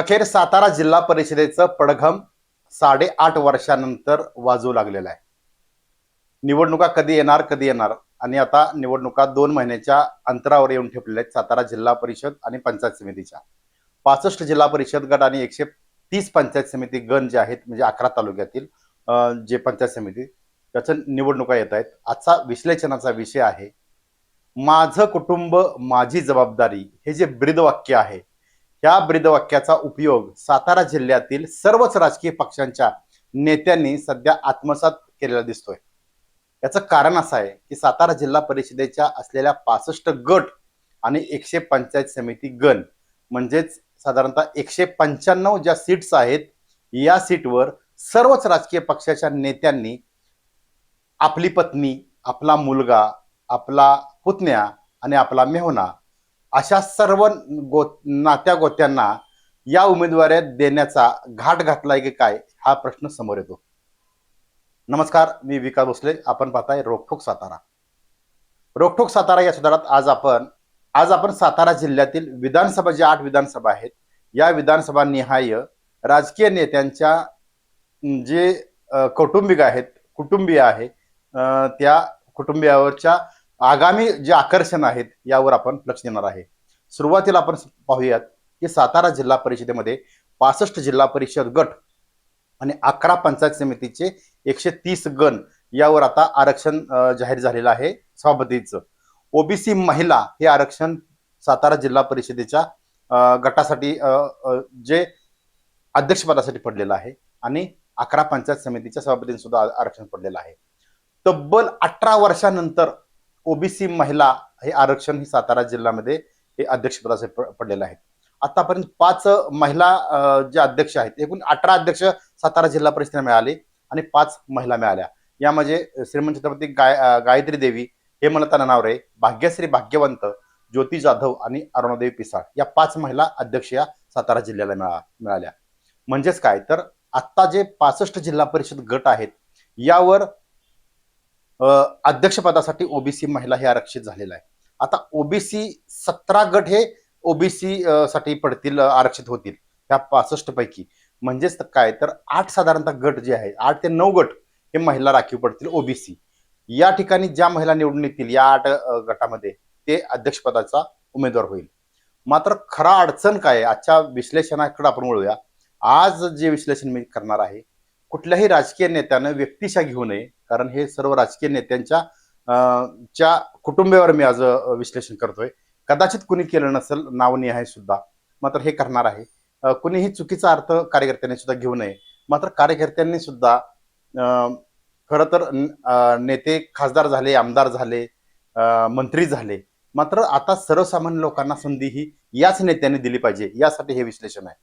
अखेर सातारा जिल्हा परिषदेचं पडघम साडेआठ वर्षानंतर वाजू लागलेलं आहे. निवडणुका कधी येणार कधी येणार? आणि आता निवडणुका दोन महिन्याच्या अंतरावर येऊन ठेपलेल्या आहेत सातारा जिल्हा परिषद आणि पंचायत समितीच्या. पासष्ट जिल्हा परिषद गट आणि एकशे तीस पंचायत समिती गण जे आहेत म्हणजे अकरा तालुक्यातील जे पंचायत समिती त्याच्या निवडणुका येत आहेत. आजचा विश्लेषणाचा विषय आहे माझं कुटुंब माझी जबाबदारी हे जे ब्रीदवाक्य आहे या ब्रीदवाक्याचा उपयोग सातारा जिल्ह्यातील सर्वच राजकीय पक्षांच्या नेत्यांनी सध्या आत्मसात केलेला दिसतोय. याचं कारण असं आहे की सातारा जिल्हा परिषदेच्या असलेल्या पासष्ट गट आणि एकशे पंचायत समिती गण म्हणजेच साधारणतः एकशे पंच्याण्णव ज्या सीट्स आहेत या सीटवर सर्वच राजकीय पक्षाच्या नेत्यांनी आपली पत्नी आपला मुलगा आपला पुतण्या आणि आपला मेहुणा अशा सर्व गो नात्या गोत्यांना या उमेदवाऱ्या देण्याचा घाट घातलाय की काय हा प्रश्न समोर येतो. नमस्कार मी विकास भोसले. आपण पाहताय रोखोक सातारा. रोखोक सातारा या सुधारात आज आपण आज आपण सातारा जिल्ह्यातील विधानसभा ज्या आठ विधानसभा आहेत या विधानसभा निहाय राजकीय नेत्यांच्या जे कौटुंबिक आहेत कुटुंबीय आहे त्या कुटुंबियावरच्या आगामी जे आकर्षण आहेत यावर आपण लक्ष देणार आहे. सुरुवातीला आपण पाहूयात की सातारा जिल्हा परिषदेमध्ये पासष्ट जिल्हा परिषद गट आणि अकरा पंचायत समितीचे एकशे तीस गण यावर आता आरक्षण जाहीर झालेलं आहे सभापतीचं. ओबीसी महिला हे आरक्षण सातारा जिल्हा परिषदेच्या गटासाठी जे अध्यक्षपदासाठी पडलेलं आहे आणि अकरा पंचायत समितीच्या सभापतींसुद्धा आरक्षण पडलेलं आहे. तब्बल अठरा वर्षानंतर ओबीसी महिला हे आरक्षण हे सातारा जिल्ह्यामध्ये हे अध्यक्षपदा प- पडलेलं आहे आतापर्यंत पाच महिला जे अध्यक्ष आहेत एकूण अठरा अध्यक्ष सातारा जिल्हा परिषदेला मिळाले आणि पाच महिला मिळाल्या. यामध्ये म्हणजे श्रीमंत छत्रपती गाय गायत्री देवी हेमलता ननावरे भाग्यश्री भाग्यवंत ज्योती जाधव आणि अरुणादेवी पिसाळ या पाच महिला अध्यक्ष या सातारा जिल्ह्याला मिळा मिळाल्या. म्हणजेच काय? तर आत्ता जे पासष्ट जिल्हा परिषद गट आहेत यावर अध्यक्षपदासाठी ओबीसी महिला हे आरक्षित झालेलं आहे. आता ओबीसी सतरा गट हे ओबीसी साठी पडतील आरक्षित होतील त्या पासष्ट पैकी. म्हणजेच तर काय? तर आठ साधारणतः गट जे आहे आठ ते नऊ गट हे महिला राखीव पडतील ओबीसी. या ठिकाणी ज्या महिला निवडून येतील या आठ गटामध्ये ते अध्यक्षपदाचा उमेदवार होईल. मात्र खरा अडचण काय आजच्या विश्लेषणाकडे आपण वळूया. आज जे विश्लेषण मी करणार आहे कुठल्याही राजकीय नेत्यानं व्यक्तिशा घेऊ नये कारण हे सर्व राजकीय नेत्यांच्या च्या कुटुंबावर मी आज विश्लेषण करतोय. कदाचित कुणी केलं नसेल नावनिहाय सुद्धा. मात्र हे करणार आहे. कुणीही चुकीचा अर्थ कार्यकर्त्यांनी सुद्धा घेऊ नये. मात्र कार्यकर्त्यांनी सुद्धा खरं तर नेते खासदार झाले आमदार झाले मंत्री झाले. मात्र आता सर्वसामान्य लोकांना संधी ही याच नेत्यांनी दिली पाहिजे. यासाठी हे विश्लेषण आहे.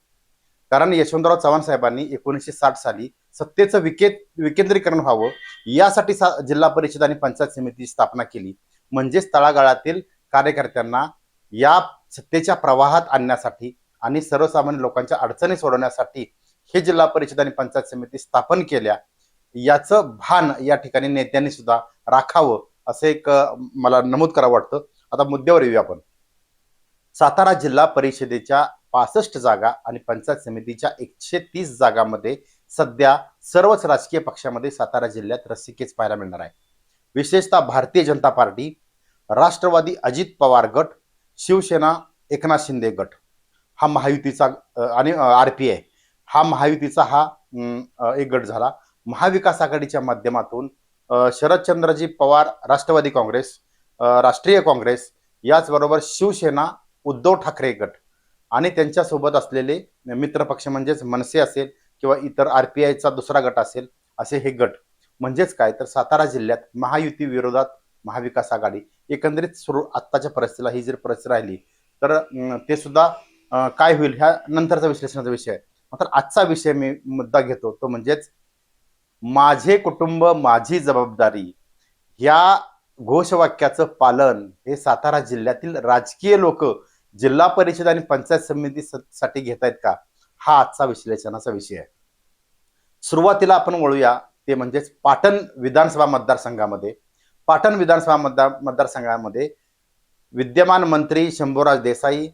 कारण यशवंतराव चव्हाण साहेबांनी एकोणीसशे साठ साली सत्तेचं विके विकेंद्रीकरण व्हावं यासाठी सा- जिल्हा परिषद आणि पंचायत समितीची स्थापना केली. म्हणजेच तळागाळातील कार्यकर्त्यांना या सत्तेच्या प्रवाहात आणण्यासाठी आणि सर्वसामान्य लोकांच्या अडचणी सोडवण्यासाठी हे जिल्हा परिषद आणि पंचायत समिती स्थापन केल्या. याचं भान या ठिकाणी नेत्यांनी सुद्धा राखावं असं एक मला नमूद करावं वाटतं. आता मुद्द्यावर येऊया आपण. सातारा जिल्हा परिषदेच्या पासष्ट जागा आणि पंचायत समितीच्या एकशे तीस जागांमध्ये सध्या सर्वच राजकीय पक्षामध्ये सातारा जिल्ह्यात रस्सीकेच पाहायला मिळणार आहे. विशेषतः भारतीय जनता पार्टी राष्ट्रवादी अजित पवार गट शिवसेना एकनाथ शिंदे गट. हा महायुतीचा आणि आर पी आय हा महायुतीचा हा एक गट झाला. महाविकास आघाडीच्या माध्यमातून शरदचंद्रजी पवार राष्ट्रवादी काँग्रेस राष्ट्रीय काँग्रेस याचबरोबर शिवसेना उद्धव ठाकरे गट. आणि त्यांच्यासोबत असलेले मित्रपक्ष म्हणजेच मनसे असेल किंवा इतर आर पी आयचा दुसरा गट असेल असे हे गट. म्हणजेच काय? तर सातारा जिल्ह्यात महायुती विरोधात महाविकास आघाडी. एकंदरीत सुरू आत्ताच्या परिस्थितीला ही जर परिस्थिती राहिली तर ते सुद्धा काय होईल? ह्या नंतरचा विश्लेषणाचा विषय आहे. मात्र आजचा विषय मी मुद्दा घेतो तो म्हणजेच माझे कुटुंब माझी जबाबदारी या घोषवाक्याचं पालन हे सातारा जिल्ह्यातील राजकीय लोक जिल्हा परिषद आणि पंचायत समिती साठी घेत आहेत का? हा आजचा विश्लेषणाचा विषय आहे. सुरुवातीला आपण वळूया ते म्हणजेच पाटण विधानसभा मतदारसंघामध्ये. पाटण विधानसभा मतदार मतदारसंघामध्ये विद्यमान मंत्री शंभूराज देसाई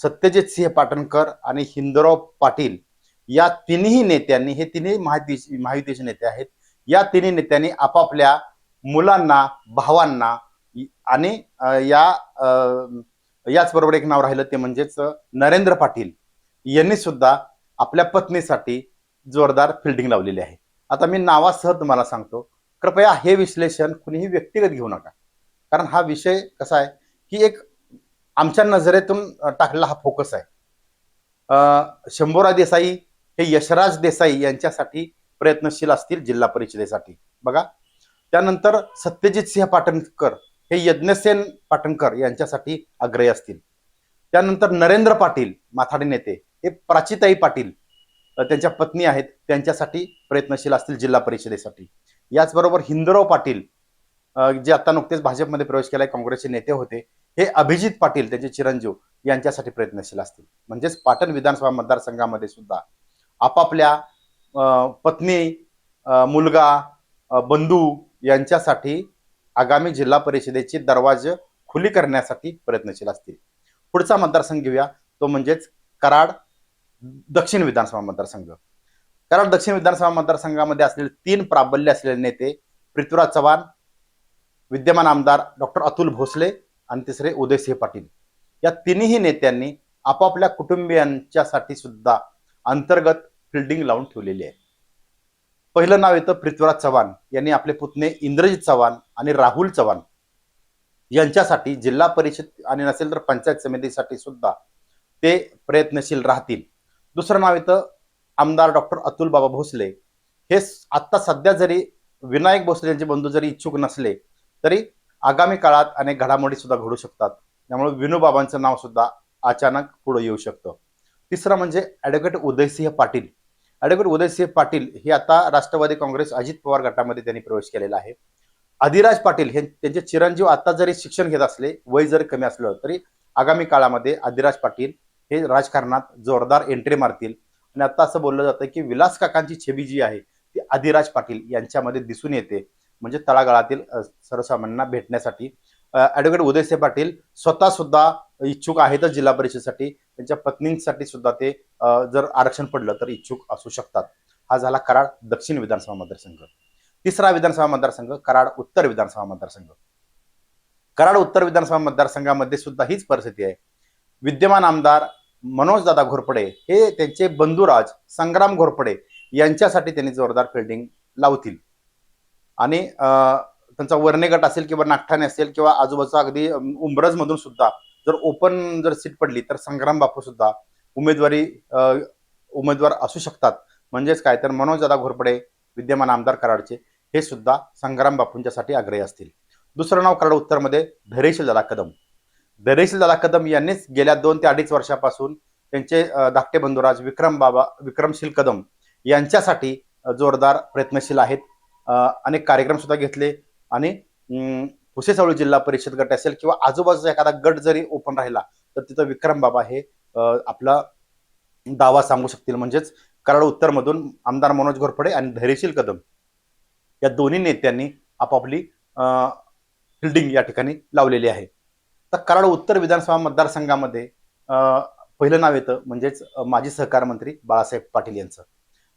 सत्यजित सिंह पाटणकर आणि हिंदराव पाटील या तिन्ही नेत्यांनी हे तिन्ही महायुती महायुतीचे नेते आहेत या तिन्ही नेत्यांनी आपापल्या मुलांना भावांना आणि या अ, याचबरोबर एक नाव राहिलं ते म्हणजेच नरेंद्र पाटील. यांनी सुद्धा आपल्या पत्नीसाठी जोरदार फिल्डिंग लावलेली आहे. आता मी नावासह तुम्हाला सांगतो कृपया हे विश्लेषण कुणीही व्यक्तिगत घेऊ नका. कारण हा विषय कसा आहे की एक आमच्या नजरेतून टाकलेला हा फोकस आहे. शंभोरा देसाई हे यशराज देसाई यांच्यासाठी प्रयत्नशील असतील जिल्हा परिषदेसाठी. बघा त्यानंतर सत्यजित सिंह पाटणकर हे यज्ञसेन पाटणकर यांच्यासाठी आग्रही असतील. त्यानंतर नरेंद्र पाटील माथाडी नेते हे प्राचीताई पाटील त्यांच्या पत्नी आहेत त्यांच्यासाठी प्रयत्नशील असतील जिल्हा परिषदेसाठी. याचबरोबर हिंदराव पाटील जे आता नुकतेच भाजपमध्ये प्रवेश केलाय काँग्रेसचे नेते होते हे अभिजित पाटील त्यांचे चिरंजीव यांच्यासाठी प्रयत्नशील असतील. म्हणजेच पाटण विधानसभा मतदारसंघामध्ये सुद्धा आपापल्या पत्नी मुलगा बंधू यांच्यासाठी आगामी जिल्हा परिषदेची दरवाजे खुली करण्यासाठी प्रयत्नशील असतील. पुढचा मतदारसंघ घेऊया. तो म्हणजेच कराड दक्षिण विधानसभा मतदारसंघ. कराड दक्षिण विधानसभा मतदारसंघामध्ये असलेले तीन प्राबल्य असलेले नेते पृथ्वीराज चव्हाण विद्यमान आमदार डॉक्टर अतुल भोसले आणि तिसरे उदयसिंह पाटील. या तिन्ही नेत्यांनी आपापल्या कुटुंबियांच्यासाठी सुद्धा अंतर्गत फिल्डिंग लावून ठेवलेली आहे. पहिलं नाव येतं पृथ्वीराज चव्हाण. यांनी आपले पुतणे इंद्रजित चव्हाण आणि राहुल चव्हाण यांच्यासाठी जिल्हा परिषद आणि नसेल तर पंचायत समितीसाठी सुद्धा ते प्रयत्नशील राहतील. दुसरं नाव येतं आमदार डॉक्टर अतुल बाबा भोसले. हे आत्ता सध्या जरी विनायक भोसले यांचे बंधू जरी इच्छुक नसले तरी आगामी काळात अनेक घडामोडी सुद्धा घडू शकतात. त्यामुळे विनोबाबांचं नाव सुद्धा अचानक पुढे येऊ शकतं. तिसरं म्हणजे ॲडव्होकेट उदयसिंह पाटील. ॲडव्होकेट उदयसिंह पाटील हे आता राष्ट्रवादी काँग्रेस अजित पवार गटामध्ये त्यांनी प्रवेश केलेला आहे. अधिराज पाटील हे त्यांचे चिरंजीव आता जरी शिक्षण घेत असले वय जरी कमी असलं तरी आगामी काळामध्ये आदिराज पाटील हे राजकारणात जोरदार एंट्री मारतील. आणि आता असं बोललं जातं की विलास काकांची छबी जी आहे ती आदिराज पाटील यांच्यामध्ये दिसून येते. म्हणजे तळागाळातील सर्वसामान्यांना भेटण्यासाठी. ॲडव्होकेट उदयसिंह पाटील स्वतः सुद्धा इच्छुक आहेतच जिल्हा परिषदेसाठी. त्यांच्या पत्नींसाठी सुद्धा ते जर आरक्षण पडलं तर इच्छुक असू शकतात. हा झाला कराड दक्षिण विधानसभा मतदारसंघ. तिसरा विधानसभा मतदारसंघ कराड उत्तर विधानसभा मतदारसंघ. कराड उत्तर विधानसभा मतदारसंघामध्ये सुद्धा हीच परिस्थिती आहे. विद्यमान आमदार मनोजदादा घोरपडे हे त्यांचे बंधुराज संग्राम घोरपडे यांच्यासाठी त्यांनी जोरदार फिल्डिंग लावतील. आणि अं, त्यांचा वर्णे गट असेल किंवा नागठाणे असेल किंवा आजूबाजूचा अगदी उंबरज मधून सुद्धा जर ओपन जर सीट पडली तर संग्राम बापू सुद्धा उमेदवारी उमेदवार असू शकतात. म्हणजेच काय? तर मनोजदादा घोरपडे विद्यमान आमदार कराडचे हे सुद्धा संग्राम बापूंच्यासाठी आग्रही असतील. दुसरं नाव कराड उत्तरमध्ये धैर्यशील दादा कदम. धैर्यशील दादा कदम यांनीच गेल्या दोन ते अडीच वर्षापासून त्यांचे धाकटे बंधुराज विक्रम बाबा विक्रमशील कदम यांच्यासाठी जोरदार प्रयत्नशील आहेत. अनेक कार्यक्रम सुद्धा घेतले आणि अं, पुसेसावळी जिल्हा परिषद गट असेल किंवा आजूबाजूचा एखादा गट जरी ओपन राहिला तर तिथं विक्रम बाबा हे आपलं आपला दावा सांगू शकतील. म्हणजेच कराड उत्तरमधून आमदार मनोज घोरपडे आणि धैर्यशील कदम या दोन्ही नेत्यांनी आपापली फिल्डिंग या ठिकाणी लावलेली आहे. तर कराड उत्तर विधानसभा मतदारसंघामध्ये पहिलं नाव येतं म्हणजेच माजी सहकार मंत्री बाळासाहेब पाटील यांचं.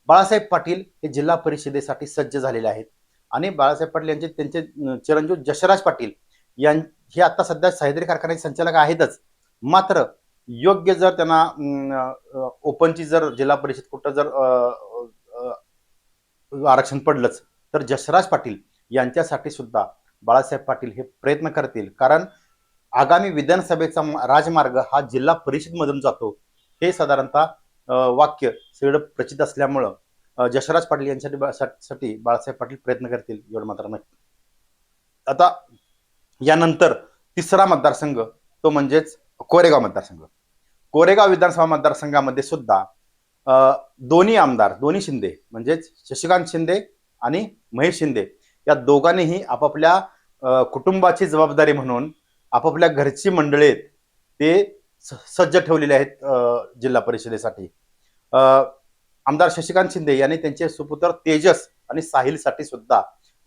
बाळासाहेब पाटील हे जिल्हा परिषदेसाठी सज्ज झालेले आहेत. आणि बाळासाहेब पाटील यांचे त्यांचे चिरंजीव जशराज पाटील यां हे आता सध्या सह्याद्री कारखान्याचे संचालक आहेतच. मात्र योग्य जर त्यांना ओपनची जर जिल्हा परिषद कुठं जर अं, अं, आरक्षण पडलंच तर जसराज पाटील यांच्यासाठी सुद्धा बाळासाहेब पाटील हे प्रयत्न करतील. कारण आगामी विधानसभेचा राजमार्ग हा जिल्हा परिषदमधून जातो. हे साधारणतः वाक्य सगळं प्रचित असल्यामुळं जसराज पाटील यांच्यासाठी साठी बाळासाहेब पाटील प्रयत्न करतील एवढं मात्र नक्की आता यानंतर तिसरा मतदारसंघ तो म्हणजेच कोरेगाव मतदारसंघ. कोरेगाव विधानसभा मतदारसंघामध्ये सुद्धा दोन्ही आमदार दोन्ही शिंदे म्हणजेच शशिकांत शिंदे आणि महेश शिंदे या दोघांनीही आपापल्या कुटुंबाची जबाबदारी म्हणून आपापल्या घरची मंडळी आहेत ते स- सज्ज ठेवलेले आहेत जिल्हा परिषदेसाठी. आमदार शशिकांत शिंदे यांनी त्यांचे सुपुत्र तेजस आणि साहिलसाठी सुद्धा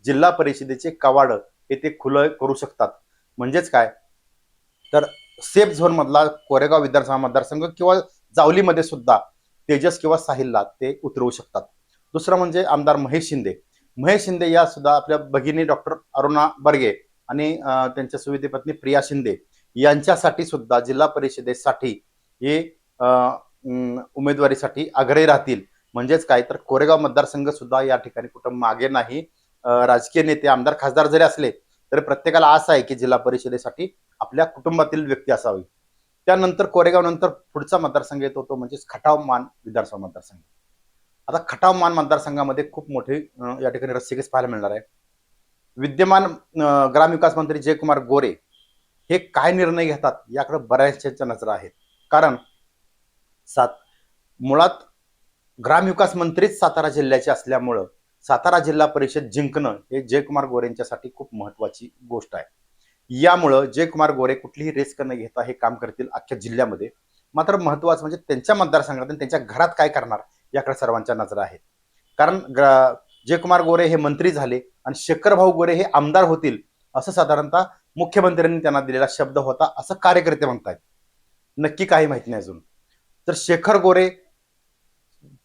जिल्हा परिषदेचे कवाड हे ते खुलं करू शकतात. म्हणजेच काय? तर सेफ झोन मधला कोरेगाव विधानसभा मतदारसंघ किंवा जावलीमध्ये सुद्धा तेजस किंवा साहिलला ते उतरवू शकतात. दुसरं म्हणजे आमदार महेश शिंदे. महेश शिंदे या सुद्धा आपल्या भगिनी डॉक्टर अरुणा बर्गे आणि त्यांच्या सुविधे पत्नी प्रिया शिंदे यांच्यासाठी सुद्धा जिल्हा परिषदेसाठी हे उमेदवारीसाठी आग्रही राहतील. म्हणजेच काय? तर कोरेगाव मतदारसंघ सुद्धा या ठिकाणी कुठं मागे नाही. राजकीय नेते आमदार खासदार जरी असले तरी प्रत्येकाला आस आहे की जिल्हा परिषदेसाठी आपल्या कुटुंबातील व्यक्ती असावी. त्यानंतर कोरेगाव नंतर पुढचा मतदारसंघ येतो तो म्हणजेच खटाव मान विधानसभा मतदारसंघ. आता खटाव मान मतदारसंघामध्ये खूप मोठे या ठिकाणी रस्सीकेस पाहायला मिळणार आहे. विद्यमान ग्रामविकास मंत्री जयकुमार गोरे हे काय निर्णय घेतात याकडे बऱ्याचशा नजरा आहेत. कारण सात मुळात ग्रामविकास मंत्रीच सातारा जिल्ह्याचे असल्यामुळं सातारा जिल्हा परिषद जिंकणं हे जयकुमार गोरे यांच्यासाठी खूप महत्वाची गोष्ट आहे. यामुळं जयकुमार गोरे कुठलीही रिस्क न घेता हे काम करतील अख्ख्या जिल्ह्यामध्ये. मात्र महत्वाचं म्हणजे त्यांच्या मतदारसंघात आणि त्यांच्या घरात काय करणार याकडे सर्वांच्या नजरा आहेत. कारण जयकुमार गोरे हे मंत्री झाले आणि शेखरभाऊ गोरे हे आमदार होतील असं साधारणतः मुख्यमंत्र्यांनी त्यांना दिलेला शब्द होता असं कार्यकर्ते म्हणतायत. नक्की काही माहिती नाही अजून. तर शेखर गोरे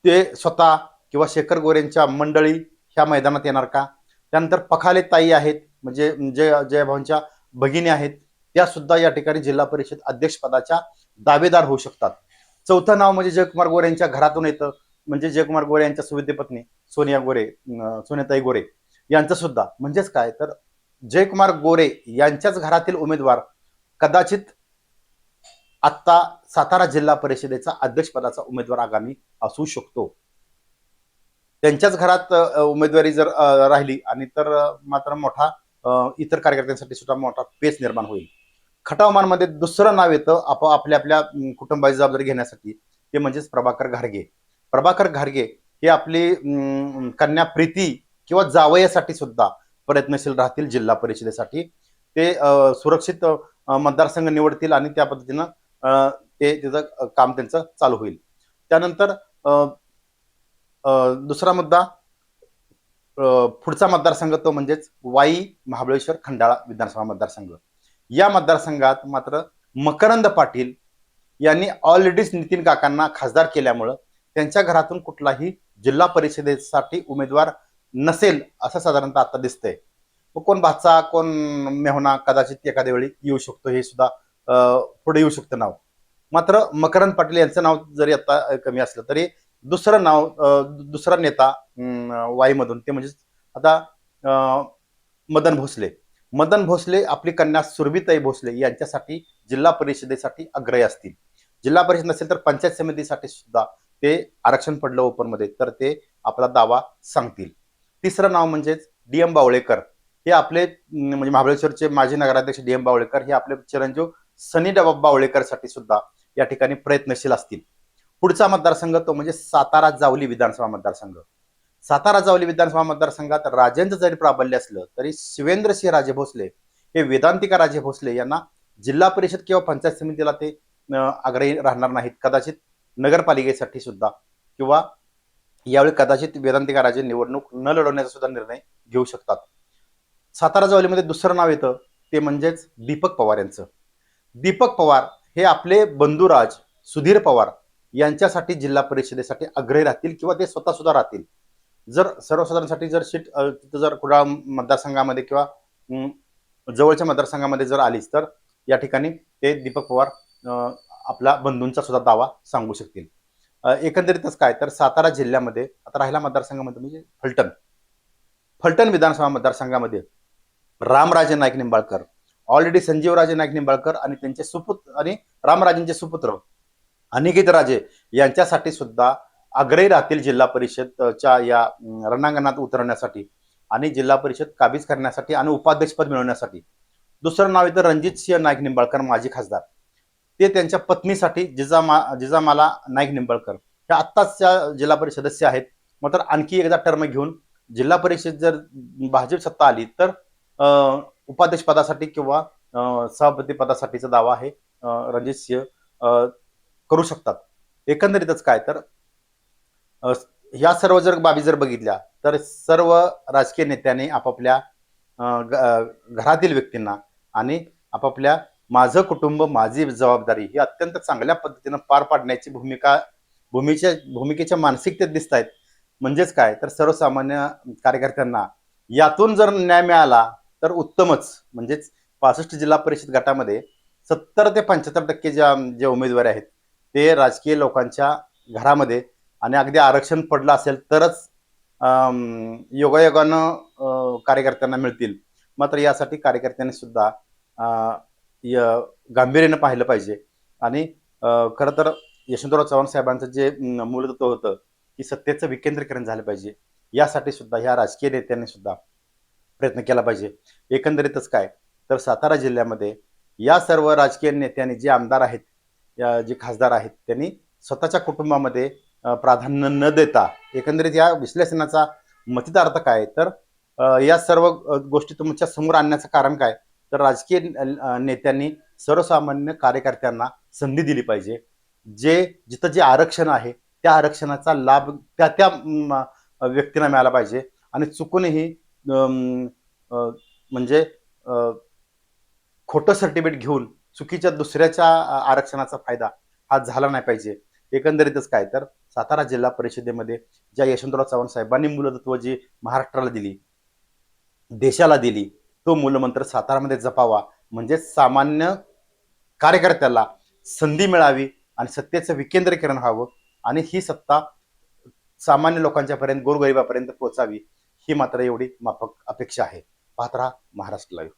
ते स्वतः किंवा शेखर गोरेंच्या मंडळी ह्या मैदानात येणार का? त्यानंतर पखाले ताई आहेत म्हणजे जय जयभाऊंच्या भगिनी आहेत त्या सुद्धा या ठिकाणी जिल्हा परिषद अध्यक्षपदाच्या दावेदार होऊ शकतात. चौथं नाव म्हणजे जयकुमार गोरे यांच्या घरातून येतं. म्हणजे जयकुमार गोरे यांच्या सुविधे पत्नी सोनिया गोरे सोनियाताई गोरे यांचं सुद्धा म्हणजेच काय? तर जयकुमार गोरे यांच्याच घरातील उमेदवार कदाचित आत्ता सातारा जिल्हा परिषदेचा अध्यक्षपदाचा उमेदवार आगामी असू शकतो. त्यांच्याच घरात उमेदवारी जर राहिली आणि तर मात्र मोठा इतर कार्यकर्त्यांसाठी सुद्धा मोठा पेच निर्माण होईल. खटावमानमध्ये दुसरं नाव येतं आप आपल्या आपल्या कुटुंबाची जबाबदारी घेण्यासाठी. ते म्हणजेच प्रभाकर घारगे. प्रभाकर घारगे हे आपली कन्या प्रीती किंवा जावयासाठी सुद्धा प्रयत्नशील राहतील जिल्हा परिषदेसाठी. ते सुरक्षित मतदारसंघ निवडतील आणि त्या पद्धतीनं ते त्याचं काम त्यांचं चालू होईल. त्यानंतर दुसरा मुद्दा पुढचा मतदारसंघ तो म्हणजेच वाई महाबळेश्वर खंडाळा विधानसभा मतदारसंघ. या मतदारसंघात मात्र मकरंद पाटील यांनी ऑलरेडीच नितीन काकांना खासदार केल्यामुळं त्यांच्या घरातून कुठलाही जिल्हा परिषदेसाठी उमेदवार नसेल असं साधारणतः आता दिसतंय. मग कोण भाचा कोण मेहना कदाचित एखाद्या वेळी येऊ शकतो हे सुद्धा पुढे येऊ शकतं नाव. मात्र मकरंद पाटील यांचं नाव जरी आता कमी असलं तरी दुसरं नाव दुसरा नेता अं, वाईमधून ते म्हणजे आता मदन भोसले. मदन भोसले आपली कन्या सुरभिताई भोसले यांच्यासाठी जिल्हा परिषदेसाठी अग्रय असतील. जिल्हा परिषद नसेल तर पंचायत समितीसाठी सुद्धा ते आरक्षण पडलं ओपनमध्ये तर ते आपला दावा सांगतील. तिसरं नाव म्हणजेच डी एम बावळेकर. हे आपले म्हणजे महाबळेश्वरचे माजी नगराध्यक्ष डी एम बावळेकर हे आपले चिरंजीव सनी डबा बावळेकरसाठी सुद्धा या ठिकाणी प्रयत्नशील असतील. पुढचा मतदारसंघ तो म्हणजे सातारा जावली विधानसभा मतदारसंघ. सातारा जावली विधानसभा मतदारसंघात राजेंद्र जरी प्राबल्य असलं तरी शिवेंद्रसिंह राजे भोसले हे वेदांतिका राजे भोसले यांना जिल्हा परिषद किंवा पंचायत समितीला ते आग्रही राहणार नाहीत. कदाचित नगरपालिकेसाठी सुद्धा किंवा यावेळी कदाचित वेदांतिका राजे निवडणूक न लढवण्याचा सुद्धा निर्णय घेऊ शकतात. सातारा जावलीमध्ये दुसरं नाव येतं ते म्हणजेच दीपक पवार यांचं. दीपक पवार हे आपले बंधुराज सुधीर पवार यांच्यासाठी जिल्हा परिषदेसाठी आग्रही राहतील किंवा ते स्वतः सुद्धा राहतील. जर सर्वसाधारणसाठी जर सीट तिथं जर कुडाळ मतदारसंघामध्ये किंवा जवळच्या मतदारसंघामध्ये जर आलीच तर या ठिकाणी ते दीपक पवार आपला बंधूंचा सुद्धा दावा सांगू शकतील. एकंदरीतच काय तर सातारा जिल्ह्यामध्ये आता राहिला मतदारसंघामध्ये म्हणजे फलटण. फलटण विधानसभा मतदारसंघामध्ये रामराजे नाईक निंबाळकर ऑलरेडी संजीवराजे नाईक निंबाळकर आणि त्यांचे सुपुत्र आणि रामराजेंचे सुपुत्र अनिकेत राजे यांच्यासाठी सुद्धा आग्रही राहतील जिल्हा परिषदच्या या रणांगणात उतरण्यासाठी आणि जिल्हा परिषद काबीज करण्यासाठी आणि उपाध्यक्षपद मिळवण्यासाठी. दुसरं नाव येतं रणजित सिंह नाईक निंबाळकर माजी खासदार. ते त्यांच्या पत्नीसाठी जिजामा जिजामाला नाईक निंबाळकर. ह्या आत्ताचच्या जिल्हा परिषद सदस्य आहेत. मात्र आणखी एकदा टर्म घेऊन जिल्हा परिषद जर भाजप सत्ता आली तर उपाध्यक्षपदासाठी किंवा सभापतीपदासाठीचा सभापती पदासाठीचा दावा आहे रणजित सिंह. करू शकतात. एकंदरीतच काय तर ह्या सर्व जर बाबी जर बघितल्या तर सर्व राजकीय नेत्यांनी आपापल्या घरातील व्यक्तींना आणि आपापल्या माझं कुटुंब माझी जबाबदारी ही अत्यंत चांगल्या पद्धतीनं पार पाडण्याची भूमिका भूमीच्या भूमिकेच्या मानसिकतेत दिसत आहेत म्हणजेच काय? तर सर्वसामान्य कार्यकर्त्यांना यातून जर न्याय मिळाला तर उत्तमच. म्हणजेच पासष्ट जिल्हा परिषद गटामध्ये सत्तर ते पंच्याहत्तर टक्के ज्या जे उमेदवार आहेत ते राजकीय लोकांच्या घरामध्ये आणि अगदी आरक्षण पडलं असेल तरच योगायोगानं कार्यकर्त्यांना मिळतील. मात्र यासाठी कार्यकर्त्यांनी सुद्धा य- गांभीर्यानं पाहिलं पाहिजे. आणि खरं तर यशवंतराव चव्हाण साहेबांचं जे मूलतत्व होतं की सत्तेचं विकेंद्रीकरण झालं पाहिजे. यासाठी सुद्धा ह्या राजकीय नेत्यांनी सुद्धा प्रयत्न केला पाहिजे. एकंदरीतच काय? तर सातारा जिल्ह्यामध्ये या सर्व राजकीय नेत्यांनी जे आमदार आहेत जे खासदार आहेत त्यांनी स्वतःच्या कुटुंबामध्ये प्राधान्य न देता एकंदरीत या विश्लेषणाचा मतितार्थ काय? तर या सर्व गोष्टी तुमच्यासमोर आणण्याचं कारण काय? तर राजकीय नेत्यांनी सर्वसामान्य कार्यकर्त्यांना संधी दिली पाहिजे. जे जिथं जे आरक्षण आहे त्या आरक्षणाचा लाभ त्या त्या व्यक्तींना मिळाला पाहिजे. आणि चुकूनही म्हणजे खोटं सर्टिफिकेट घेऊन चुकीच्या दुसऱ्याच्या आरक्षणाचा फायदा हा झाला नाही पाहिजे. एकंदरीतच काय तर सातारा जिल्हा परिषदेमध्ये ज्या यशवंतराव चव्हाण साहेबांनी मूलतत्व जी महाराष्ट्राला दिली देशाला दिली तो मूलमंत्र सातारामध्ये जपावा. म्हणजे सामान्य कार्यकर्त्याला संधी मिळावी आणि सत्तेचं विकेंद्रीकरण व्हावं आणि ही सत्ता सामान्य लोकांच्यापर्यंत गोरगरिबापर्यंत पोहोचावी ही मात्र एवढी माफक अपेक्षा आहे. पाहत राहा महाराष्ट्र लाईव्ह